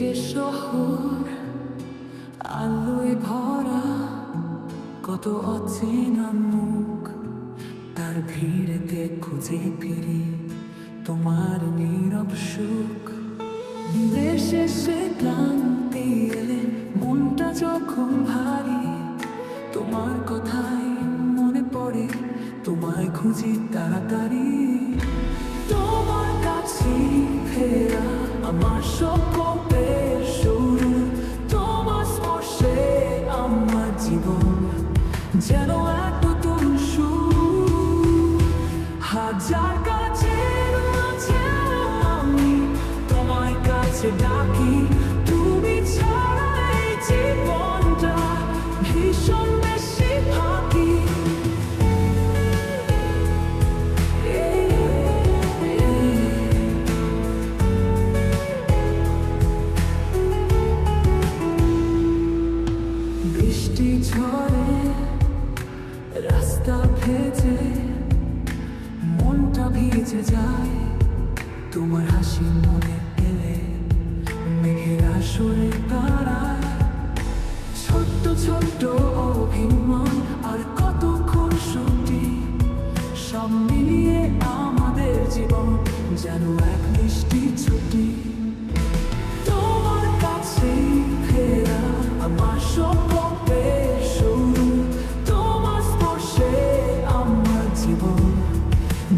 যে শহর, আলোয় ভরা, কত অচেনা মুখ, তার ভিড়েতে খুঁজে ফিরি তোমার নীরব সুখ। দেশে সে ক্লান্তি এলে মনটা যখন ভারী, তোমার কথাই মনে পড়ে, তোমায় খুঁজি তাড়াতাড়ি। তোমার কাছে ফেরা আমার সকল আমার জীবন যেন এক নতুন বৃষ্টি ঝরে, রাস্তা ভেজে, মনটা ভিজে যায়। তোমার হাসি মনে এলে, মেঘের আসরে তারা ছোট্ট ছোট্ট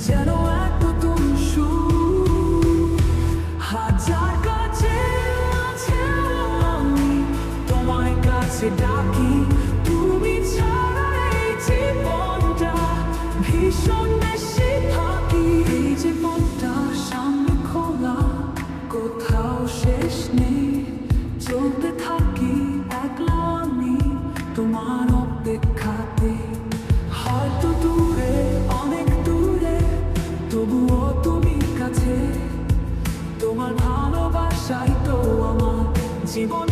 যেন এক নতুন সুর হাজার কাছে আমি তোমায় কাছে ডাকি তুমি ছাড়া তোমার অপেক্ষাতে। হয়তো দূরে অনেক দূরে তবুও তুমি কাছে। তোমার আমার জীবনের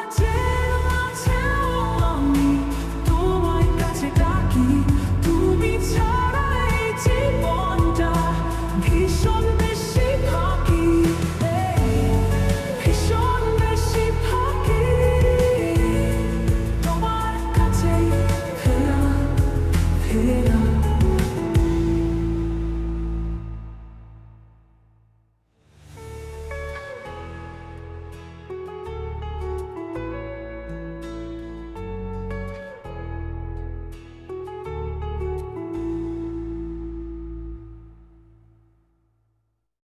could